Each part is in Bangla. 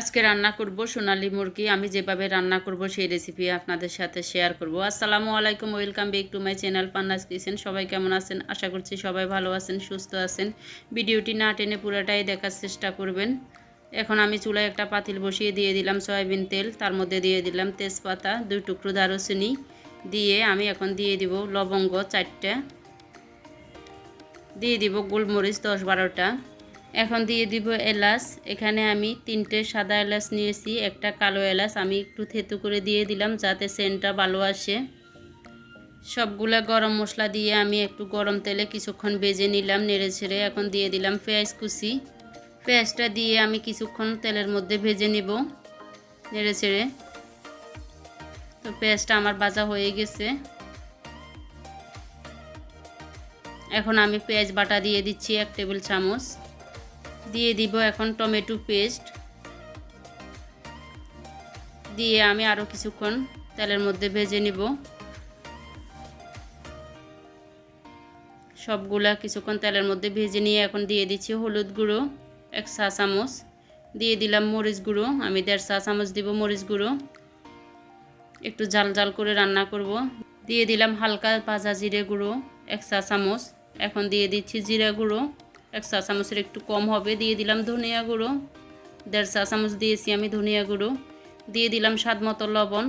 আজকে রান্না করব সোনালি মুরগি। আমি যেভাবে রান্না করব সেই রেসিপি আপনাদের সাথে শেয়ার করব। আসসালামু আলাইকুম welcome back to my channel Panna's kitchen সবাই কেমন আছেন? আশা করছি সবাই ভালো আছেন, সুস্থ আছেন। ভিডিওটি না টেনে পুরোটাই দেখার চেষ্টা করবেন। এখন আমি চুলায় একটা পাতিল বসিয়ে দিয়ে দিলাম সয়াবিন তেল। তার মধ্যে দিয়ে দিলাম তেজপাতা, দুই টুকরো দারুচিনি। দিয়ে আমি এখন দিয়ে দিব লবঙ্গ চারটে। দিয়ে দিব গোলমরিচ দশ বারোটা। এখন দিয়ে দিব এলাচ। এখানে আমি তিনটে সাদা এলাচ নিয়েছি, একটা কালো এলাচ। আমি একটু থেতু করে দিয়ে দিলাম যাতে সেন্টটা ভালো আসে। সবগুলা গরম মশলা দিয়ে আমি একটু গরম তেলে কিছুক্ষণ বেজে নিলাম, নেড়ে ছেড়ে এখন দিয়ে দিলাম পেঁয়াজ কুচি। পেঁয়াজটা দিয়ে আমি কিছুক্ষণ তেলের মধ্যে ভেজে নিব, নেড়ে ছেড়ে। তো পেঁয়াজটা আমার ভাজা হয়ে গেছে। এখন আমি পেঁয়াজ বাটা দিয়ে দিচ্ছি এক টেবিল চামচ। দিয়ে দিব এখন টমেটো পেস্ট। দিয়ে আমি আরও কিছুক্ষণ তেলের মধ্যে ভেজে নিব। সবগুলা কিছুক্ষণ তেলের মধ্যে ভেজে নিয়ে এখন দিয়ে দিচ্ছি হলুদ গুঁড়ো, এক চা চামচ। দিয়ে দিলাম মরিচ গুঁড়ো, আমি দেড় চা চামচ দিব মরিচ গুঁড়ো। একটু জাল জাল করে রান্না করব। দিয়ে দিলাম হালকা ভাজা জিরে গুঁড়ো, এক চা চামচ। এখন দিয়ে দিচ্ছি জিরা গুঁড়ো। এক চা চামচের একটু কম হবে, দিয়ে দিলাম ধনিয়া গুঁড়ো। দেড় চা চামচ দিয়েছি আমি ধনিয়া গুঁড়ো। দিয়ে দিলাম স্বাদ মতো লবণ।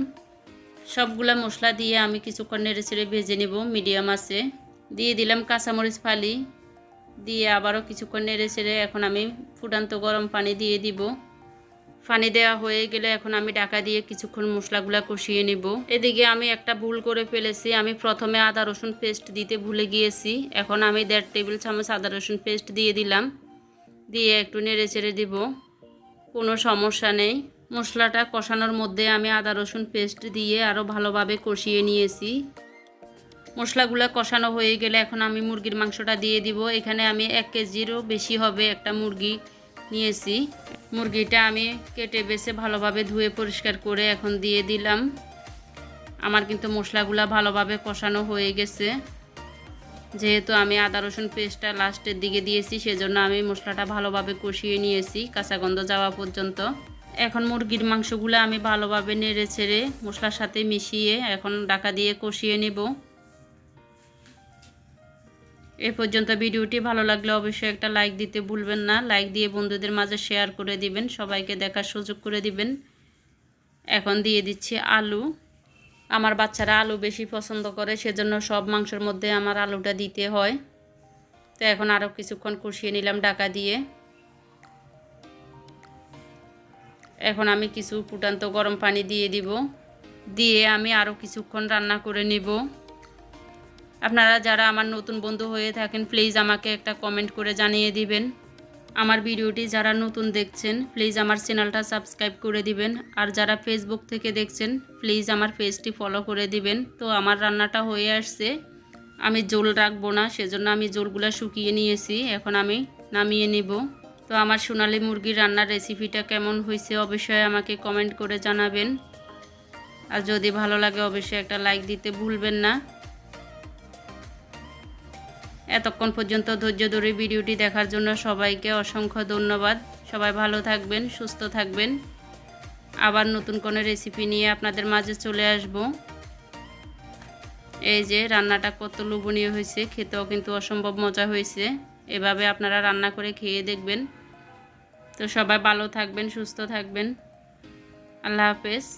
সবগুলো মশলা দিয়ে আমি কিছুক্ষণ নেড়ে ছেড়ে ভেজে নেব মিডিয়াম আছে দিয়ে দিলাম কাঁচামরিচ ফালি। দিয়ে আবারও কিছুক্ষণ নেড়ে ছেড়ে এখন আমি ফুটান্ত গরম পানি দিয়ে দিব। পানি দেওয়া হয়ে গেলে এখন আমি ডাকা দিয়ে কিছুক্ষণ মশলাগুলো কষিয়ে নেব। এদিকে আমি একটা ভুল করে ফেলেছি। আমি প্রথমে আদা, রসুন পেস্ট দিতে ভুলে গিয়েছি। এখন আমি দেড় টেবিল চামচ আদা, রসুন পেস্ট দিয়ে দিলাম। দিয়ে একটু নেড়ে চেড়ে দিব। কোনো সমস্যা নেই। মশলাটা কষানোর মধ্যে আমি আদা, রসুন পেস্ট দিয়ে আরও ভালোভাবে কষিয়ে নিয়েছি। মশলাগুলো কষানো হয়ে গেলে এখন আমি মুরগির মাংসটা দিয়ে দিব। এখানে আমি এক কেজিরও বেশি হবে একটা মুরগি। নিয়েছি। মুরগিটা আমি কেটে বেছে ভালোভাবে ধুয়ে পরিষ্কার করে এখন দিয়ে দিলাম। আমার কিন্তু মশলাগুলো ভালোভাবে কষানো হয়ে গেছে। যেহেতু আমি আদা, রসুন পেস্টটা লাস্টের দিকে দিয়েছি, সেজন্য আমি মশলাটা ভালোভাবে কষিয়ে নিয়েছি কাঁচা গন্ধ যাওয়া পর্যন্ত। এখন মুরগির মাংসগুলো আমি ভালোভাবে নেড়ে ছেড়ে মশলার সাথে মিশিয়ে এখন ডাকা দিয়ে কষিয়ে নেব। এ পর্যন্ত ভিডিওটি ভালো লাগলে অবশ্যই একটা লাইক দিতে ভুলবেন না। লাইক দিয়ে বন্ধুদের মাঝে শেয়ার করে দিবেন, সবাইকে দেখার সুযোগ করে দিবেন। এখন দিয়ে দিচ্ছি আলু। আমার বাচ্চারা আলু বেশি পছন্দ করে, সেজন্য সব মাংসের মধ্যে আমার আলুটা দিতে হয়। তো এখন আরও কিছুক্ষণ কষিয়ে নিলাম ডাকা দিয়ে। এখন আমি কিছু ফুটান্ত গরম পানি দিয়ে দিব। দিয়ে আমি আরও কিছুক্ষণ রান্না করে নিব। আপনারা যারা আমার নতুন বন্ধু হয়ে থাকেন প্লিজ আমাকে একটা কমেন্ট করে জানিয়ে দিবেন। আমার ভিডিওটি যারা নতুন দেখছেন প্লিজ আমার চ্যানেলটা সাবস্ক্রাইব করে দিবেন। আর যারা ফেসবুক থেকে দেখছেন প্লিজ আমার পেজটি ফলো করে দিবেন। তো আমার রান্নাটা হয়ে আসছে। আমি জোল রাখব না, সেজন্য আমি জোলগুলো শুকিয়ে নিয়েছি। এখন আমি নামিয়ে নিব। তো আমার সোনালি মুরগির রান্নার রেসিপিটা কেমন হয়েছে অবশ্যই আমাকে কমেন্ট করে জানাবেন। আর যদি ভালো লাগে, অবশ্যই একটা লাইক দিতে ভুলবেন না। এতক্ষণ পর্যন্ত ধৈর্য ধরে ভিডিওটি দেখার জন্য সবাইকে অসংখ্য ধন্যবাদ। সবাই ভালো থাকবেন, সুস্থ থাকবেন। আবার নতুন কোনো রেসিপি নিয়ে আপনাদের মাঝে চলে আসব। এই যে রান্নাটা কত লোভনীয় হয়েছে, খেতেও কিন্তু অসম্ভব মজা হয়েছে। এভাবে আপনারা রান্না করে খেয়ে দেখবেন। তো সবাই ভালো থাকবেন, সুস্থ থাকবেন। আল্লাহ হাফেজ।